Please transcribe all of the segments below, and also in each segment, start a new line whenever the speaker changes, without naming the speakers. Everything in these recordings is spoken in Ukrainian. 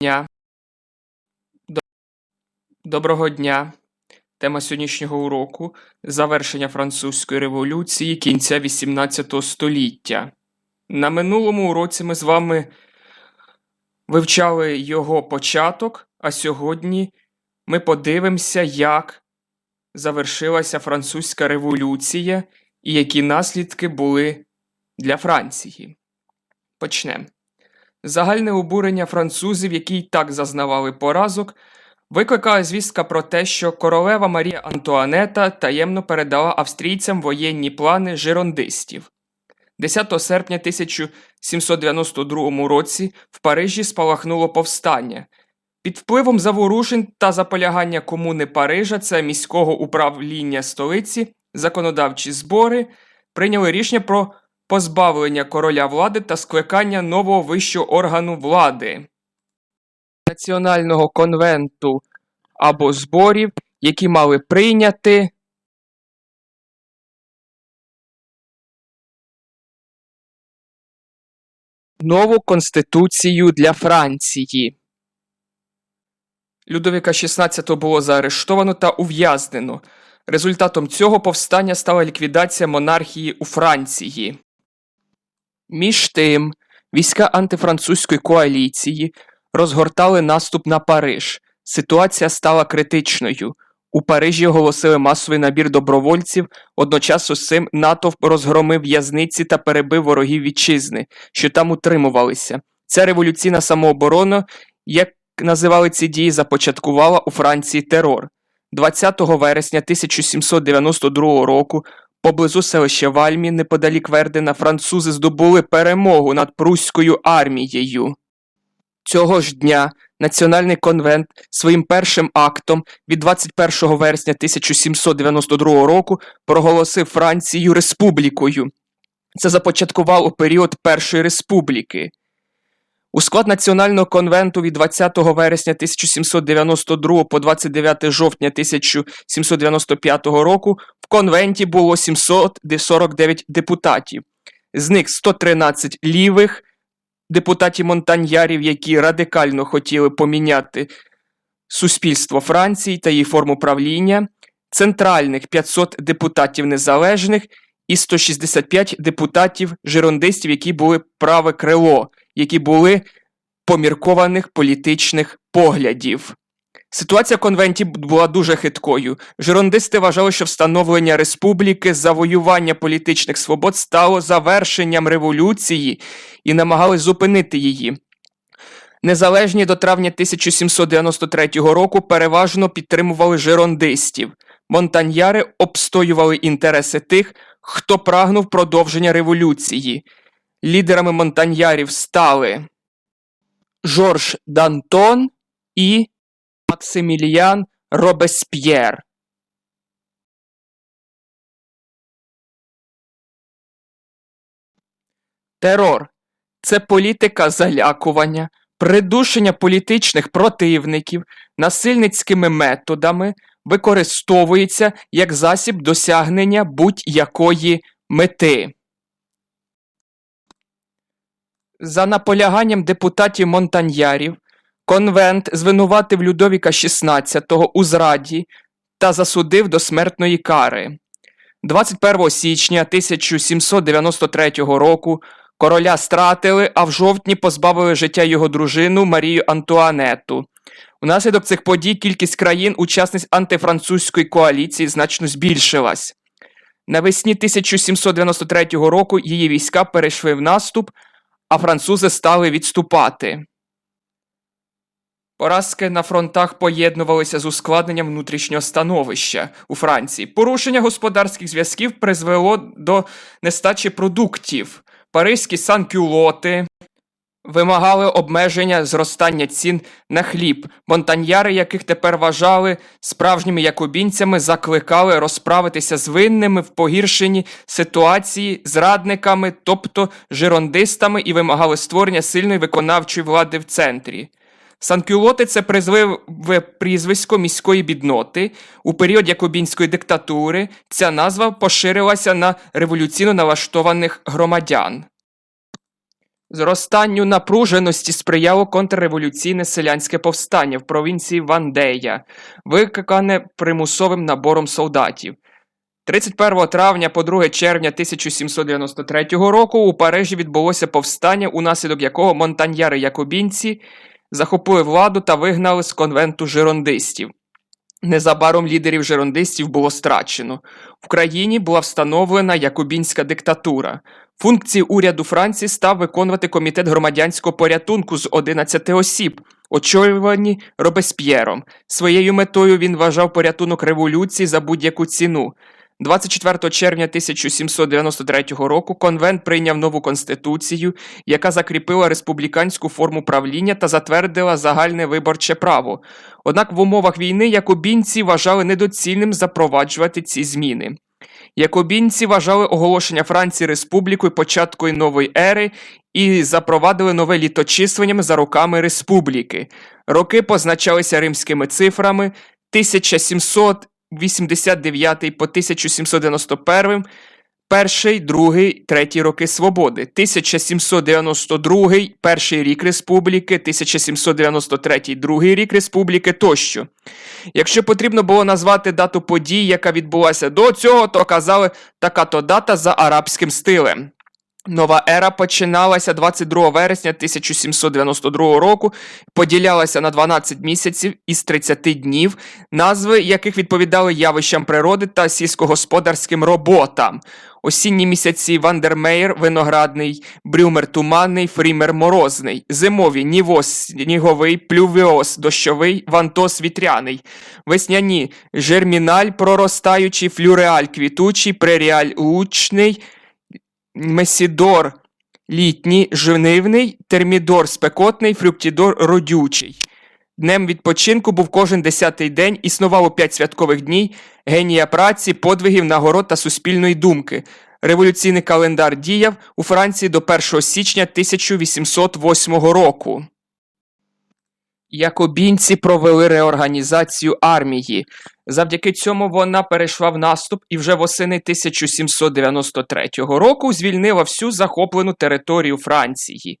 дня. Доброго дня. Тема сьогоднішнього уроку завершення французької революції кінця XVIII століття. На минулому уроці ми з вами вивчали його початок, а сьогодні ми подивимося, як завершилася французька революція і які наслідки були для Франції. Почнемо. Загальне обурення французів, які й так зазнавали поразок, викликала звістка про те, що королева Марія Антуанета таємно передала австрійцям воєнні плани жирондистів. 10 серпня 1792 році в Парижі спалахнуло повстання. Під впливом заворушень та заполягання комуни Парижа, це міського управління столиці, законодавчі збори прийняли рішення про позбавлення короля влади та скликання нового вищого органу влади національного конвенту або зборів, які мали прийняти нову конституцію для Франції. Людовіка XVI було заарештовано та ув'язнено. Результатом цього повстання стала ліквідація монархії у Франції. Між тим, війська антифранцузької коаліції розгортали наступ на Париж. Ситуація стала критичною. У Парижі оголосили масовий набір добровольців, одночасно з цим натовп розгромив в'язниці та перебив ворогів вітчизни, що там утримувалися. Ця революційна самооборона, як називали ці дії, започаткувала у Франції терор. 20 вересня 1792 року поблизу селища Вальмі, неподалік Вердена, французи здобули перемогу над пруською армією. Цього ж дня Національний конвент своїм першим актом від 21 вересня 1792 року проголосив Францію республікою. Це започаткувало період Першої республіки. У склад Національного конвенту від 20 вересня 1792 по 29 жовтня 1795 року конвенті було 749 депутатів, з них 113 лівих депутатів монтаньярів, які радикально хотіли поміняти суспільство Франції та її форму правління, центральних 500 депутатів незалежних і 165 депутатів жирондистів, які були праве крило, які були поміркованих політичних поглядів. Ситуація в конвенті була дуже хиткою. Жирондисти вважали, що встановлення республіки, завоювання політичних свобод стало завершенням революції і намагались зупинити її. Незалежні до травня 1793 року переважно підтримували жирондистів. Монтаньяри обстоювали інтереси тих, хто прагнув продовження революції. Лідерами монтаньярів стали Жорж Дантон і Максиміліан Робесп'єр. Терор це політика залякування, придушення політичних противників насильницькими методами використовується як засіб досягнення будь-якої мети. За наполяганням депутатів монтаньярів Конвент звинуватив Людовіка XVI у зраді та засудив до смертної кари. 21 січня 1793 року короля стратили, а в жовтні позбавили життя його дружину Марію Антуанету. Унаслідок цих подій кількість країн, учасниць антифранцузької коаліції, значно збільшилась. Навесні 1793 року її війська перейшли в наступ, а французи стали відступати. Поразки на фронтах поєднувалися з ускладненням внутрішнього становища у Франції. Порушення господарських зв'язків призвело до нестачі продуктів. Паризькі санкюлоти вимагали обмеження зростання цін на хліб. Монтаньяри, яких тепер вважали справжніми якобінцями, закликали розправитися з винними в погіршенні ситуації зрадниками, тобто жирондистами, і вимагали створення сильної виконавчої влади в центрі. Санкюлоти це призвиве прізвисько міської бідноти. У період якобінської диктатури ця назва поширилася на революційно налаштованих громадян. Зростанню напруженості сприяло контрреволюційне селянське повстання в провінції Вандея, викликане примусовим набором солдатів. 31 травня по 2 червня 1793 року у Парижі відбулося повстання, унаслідок якого монтаньяри-якобінці захопили владу та вигнали з конвенту жирондистів. Незабаром лідерів жирондистів було страчено. В країні була встановлена якобінська диктатура. Функції уряду Франції став виконувати комітет громадянського порятунку з 11 осіб, очолювані Робесп'єром. Своєю метою він вважав порятунок революції за будь-яку ціну. 24 червня 1793 року конвент прийняв нову конституцію, яка закріпила республіканську форму правління та затвердила загальне виборче право. Однак в умовах війни якобінці вважали недоцільним запроваджувати ці зміни. Якобінці вважали оголошення Франції республікою початкою нової ери і запровадили нове літочислення за роками республіки. Роки позначалися римськими цифрами 1789 по 1791, перший, другий, третій роки свободи, 1792, перший рік республіки, 1793, другий рік республіки тощо. Якщо потрібно було назвати дату подій, яка відбулася до цього, то казали така то дата за арабським стилем. Нова ера починалася 22 вересня 1792 року, поділялася на 12 місяців із 30 днів, назви яких відповідали явищам природи та сільськогосподарським роботам. Осінні місяці Вандермеєр виноградний, Брюмер туманний, Фрімер морозний, зимові Нівос сніговий, Плювіос дощовий, Вантос вітряний, весняні Жерміналь проростаючий, Флюреаль квітучий, Преріаль лучний, Месідор літній, жнивний, термідор спекотний, фруктідор родючий. Днем відпочинку був кожен десятий день, існувало п'ять святкових днів, генія праці, подвигів, нагород та суспільної думки. Революційний календар діяв у Франції до 1 січня 1808 року. Якобінці провели реорганізацію армії. Завдяки цьому вона перейшла в наступ і вже восени 1793 року звільнила всю захоплену територію Франції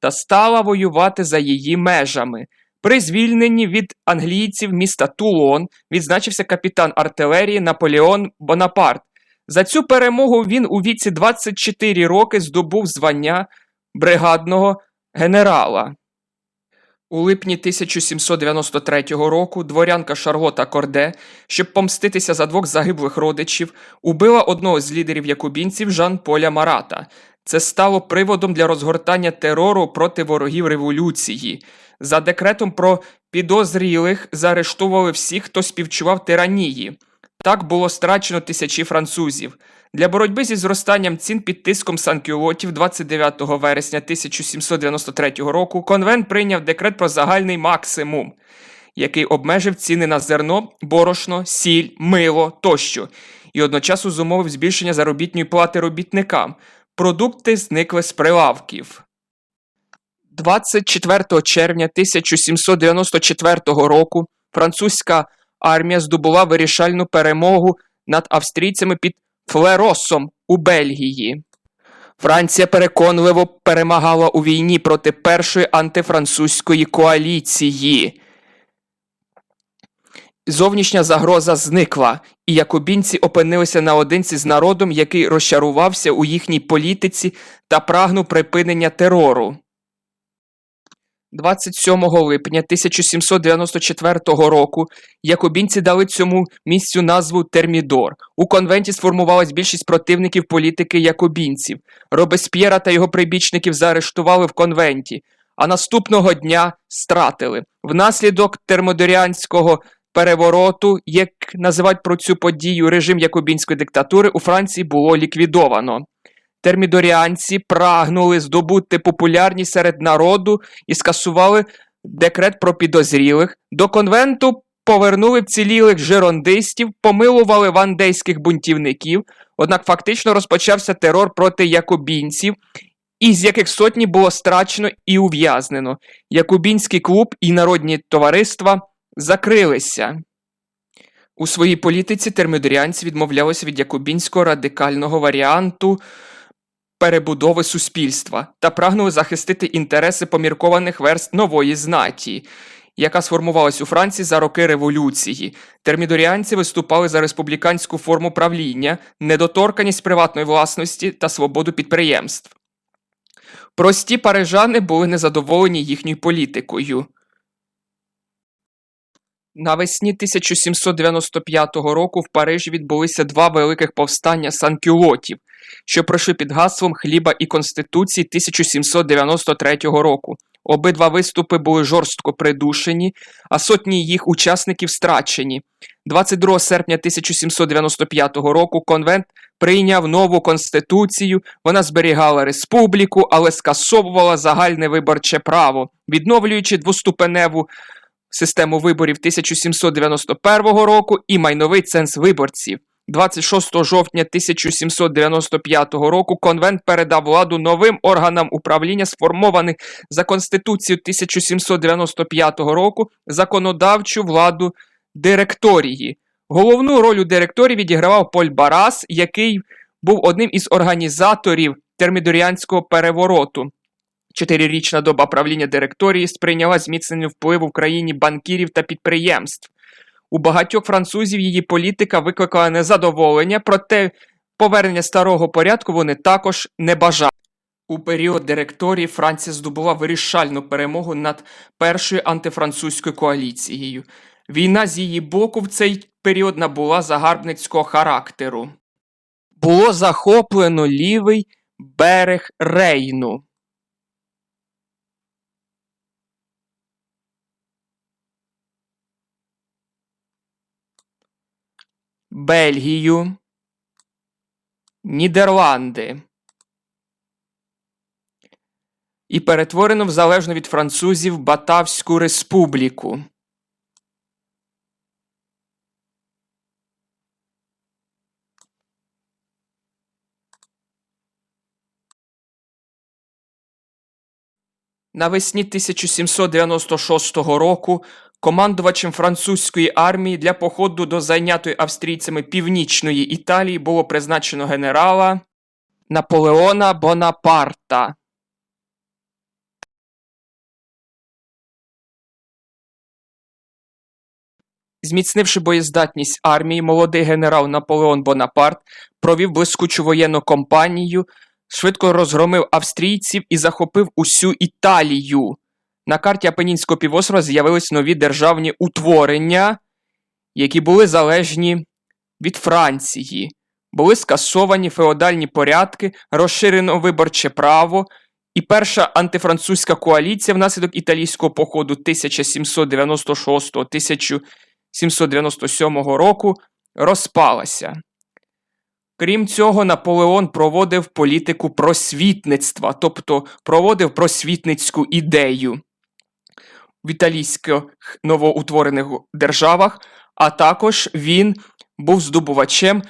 та стала воювати за її межами. При звільненні від англійців міста Тулон відзначився капітан артилерії Наполеон Бонапарт. За цю перемогу він у віці 24 роки здобув звання бригадного генерала. У липні 1793 року дворянка Шарлота Корде, щоб помститися за двох загиблих родичів, убила одного з лідерів якубінців Жан Поля Марата. Це стало приводом для розгортання терору проти ворогів революції. За декретом про підозрілих заарештовували всіх, хто співчував тиранії. Так було страчено тисячі французів. Для боротьби зі зростанням цін під тиском санкюлотів 29 вересня 1793 року конвент прийняв декрет про загальний максимум, який обмежив ціни на зерно, борошно, сіль, мило тощо, і одночасно зумовив збільшення заробітної плати робітникам. Продукти зникли з прилавків. 24 червня 1794 року французька армія здобула вирішальну перемогу над австрійцями під Флеросом у Бельгії. Франція переконливо перемагала у війні проти першої антифранцузької коаліції. Зовнішня загроза зникла, і якобінці опинилися наодинці з народом, який розчарувався у їхній політиці та прагнув припинення терору. 27 липня 1794 року якобінці дали цьому місцю назву Термідор. У конвенті сформувалась більшість противників політики якобінців. Робесп'єра та його прибічників заарештували в конвенті, а наступного дня стратили. Внаслідок термодоріанського перевороту, як називають про цю подію режим якобінської диктатури, у Франції було ліквідовано. Термідоріанці прагнули здобути популярність серед народу і скасували декрет про підозрілих. До конвенту повернули вцілілих жирондистів, помилували вандейських бунтівників, однак фактично розпочався терор проти якобінців, із яких сотні було страчено і ув'язнено. Якубінський клуб і народні товариства закрилися. У своїй політиці термідоріанці відмовлялися від якубінського радикального варіанту перебудови суспільства та прагнули захистити інтереси поміркованих верст нової знаті, яка сформувалась у Франції за роки революції. Термідоріанці виступали за республіканську форму правління, недоторканість приватної власності та свободу підприємств. Прості парижани були незадоволені їхньою політикою. Навесні 1795 року в Парижі відбулися два великих повстання санкюлотів, що пройшли під гаслом хліба і Конституції 1793 року. Обидва виступи були жорстко придушені, а сотні їх учасників страчені. 22 серпня 1795 року конвент прийняв нову конституцію. Вона зберігала республіку, але скасовувала загальне виборче право, відновлюючи двоступеневу систему виборів 1791 року і майновий ценз виборців. 26 жовтня 1795 року конвент передав владу новим органам управління, сформованих за Конституцією 1795 року, законодавчу владу директорії. Головну роль у директорії відігравав Поль Барас, який був одним із організаторів термідоріанського перевороту. Чотирирічна доба правління директорії сприйняла зміцнення впливу в країні банкірів та підприємств. У багатьох французів її політика викликала незадоволення, проте повернення старого порядку вони також не бажали. У період директорії Франція здобула вирішальну перемогу над першою антифранцузькою коаліцією. Війна з її боку в цей період набула загарбницького характеру. Було захоплено лівий берег Рейну. Бельгію, Нідерланди і перетворено в залежно від французів Батавську республіку. Навесні 1796 року командувачем французької армії для походу до зайнятої австрійцями північної Італії було призначено генерала Наполеона Бонапарта. Зміцнивши боєздатність армії, молодий генерал Наполеон Бонапарт провів блискучу воєнну кампанію, швидко розгромив австрійців і захопив усю Італію. На карті Апенінського півострова з'явились нові державні утворення, які були залежні від Франції. Були скасовані феодальні порядки, розширено виборче право, і перша антифранцузька коаліція внаслідок італійського походу 1796-1797 року розпалася. Крім цього, Наполеон проводив політику просвітництва, тобто проводив просвітницьку ідею в італійських новоутворених державах, а також він був здобувачем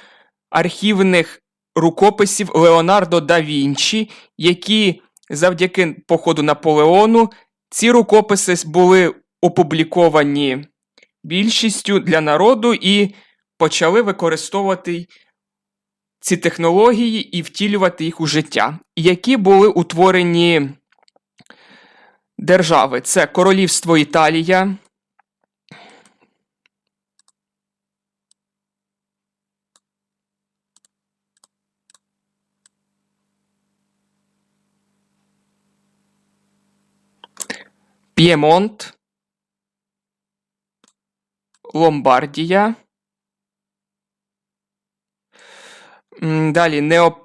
архівних рукописів Леонардо да Вінчі, які завдяки походу Наполеону ці рукописи були опубліковані більшістю для народу і почали використовувати ці технології і втілювати їх у життя, які були утворені держави. Це Королівство Італія. П'ємонт, Ломбардія. Далі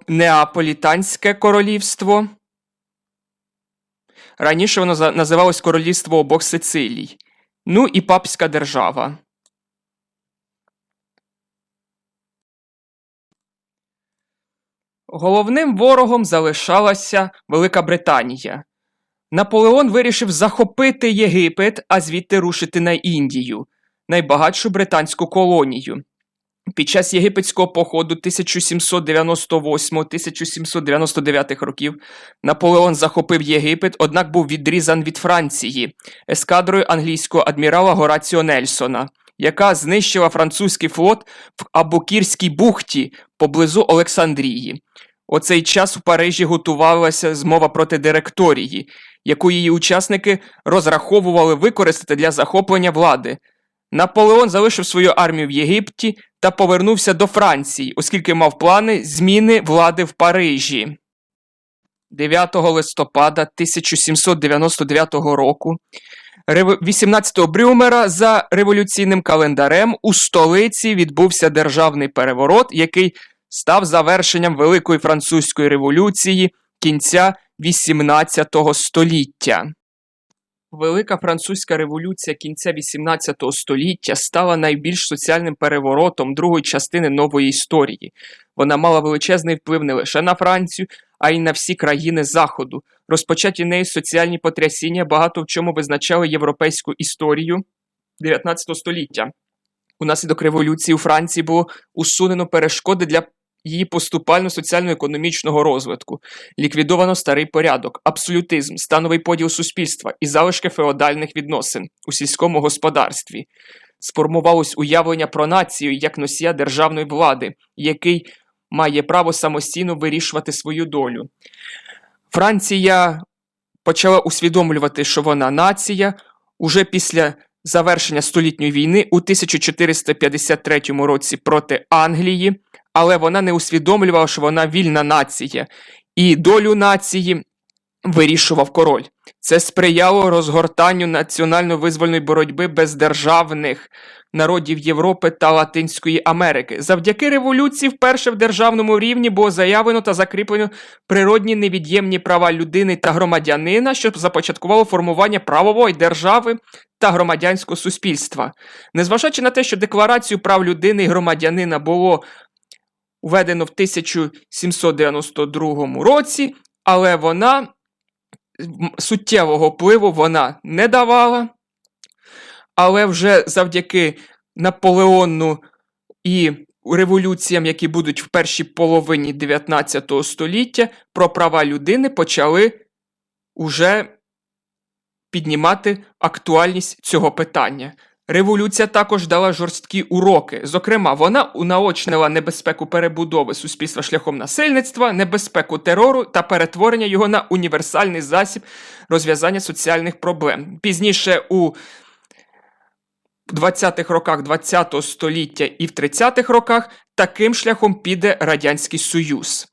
Неаполітанське королівство. Раніше воно називалось Королівство обох Сицилій. Ну і Папська держава. Головним ворогом залишалася Велика Британія. Наполеон вирішив захопити Єгипет, а звідти рушити на Індію, найбагатшу британську колонію. Під час єгипетського походу 1798-1799 років Наполеон захопив Єгипет, однак був відрізан від Франції ескадрою англійського адмірала Гораціо Нельсона, яка знищила французький флот в Абукірській бухті поблизу Олександрії. У цей час в Парижі готувалася змова проти директорії, яку її учасники розраховували використати для захоплення влади. Наполеон залишив свою армію в Єгипті та повернувся до Франції, оскільки мав плани зміни влади в Парижі. 9 листопада 1799 року 18 Брюмера за революційним календарем у столиці відбувся державний переворот, який став завершенням Великої французької революції кінця 18 століття. Велика французька революція кінця 18 століття стала найбільш соціальним переворотом другої частини нової історії. Вона мала величезний вплив не лише на Францію, а й на всі країни Заходу. Розпочаті нею соціальні потрясіння багато в чому визначали європейську історію 19 століття. Унаслідок революції у Франції було усунено перешкоди для її поступально соціально-економічного розвитку, ліквідовано старий порядок, абсолютизм, становий поділ суспільства і залишки феодальних відносин у сільському господарстві. Сформувалось уявлення про націю як носія державної влади, який має право самостійно вирішувати свою долю. Франція почала усвідомлювати, що вона нація уже після завершення столітньої війни у 1453 році проти Англії, але вона не усвідомлювала, що вона вільна нація, і долю нації вирішував король. Це сприяло розгортанню національно-визвольної боротьби бездержавних народів Європи та Латинської Америки. Завдяки революції вперше в державному рівні було заявлено та закріплено природні невід'ємні права людини та громадянина, що започаткувало формування правової держави та громадянського суспільства. Незважаючи на те, що декларацію прав людини і громадянина було введено в 1792 році, але вона суттєвого впливу вона не давала. Але вже завдяки Наполеону і революціям, які будуть в першій половині 19 століття, про права людини почали уже піднімати актуальність цього питання. Революція також дала жорсткі уроки. Зокрема, вона унаочнила небезпеку перебудови суспільства шляхом насильництва, небезпеку терору та перетворення його на універсальний засіб розв'язання соціальних проблем. Пізніше у 20-х роках 20-го століття і в 30-х роках таким шляхом піде Радянський Союз.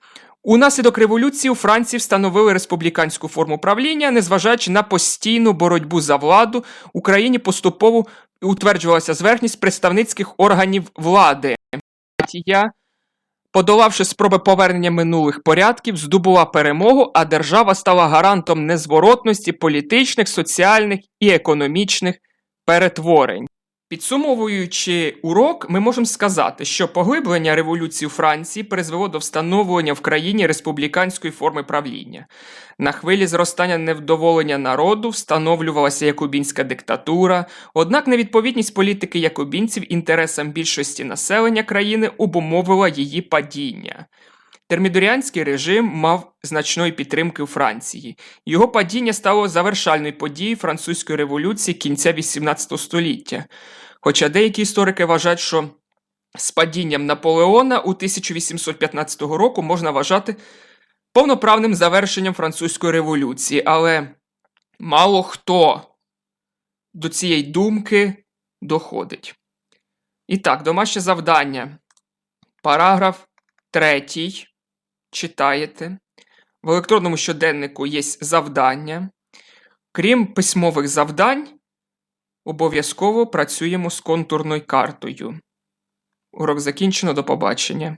Унаслідок революції у Франції встановили республіканську форму правління, незважаючи на постійну боротьбу за владу, Україні поступово утверджувалася зверхність представницьких органів влади. Подолавши спроби повернення минулих порядків, здобула перемогу, а держава стала гарантом незворотності політичних, соціальних і економічних перетворень. Підсумовуючи урок, ми можемо сказати, що поглиблення революції у Франції призвело до встановлення в країні республіканської форми правління. На хвилі зростання невдоволення народу встановлювалася якубінська диктатура, однак невідповідність політики якубінців інтересам більшості населення країни обумовила її падіння. Термідоріанський режим мав значної підтримки у Франції. Його падіння стало завершальною подією французької революції кінця XVIII століття. Хоча деякі історики вважають, що з падінням Наполеона у 1815 року можна вважати повноправним завершенням французької революції, але мало хто до цієї думки доходить. І так, домашнє завдання. Параграф третій читаєте. В електронному щоденнику є завдання. Крім письмових завдань, обов'язково працюємо з контурною картою. Урок закінчено. До побачення.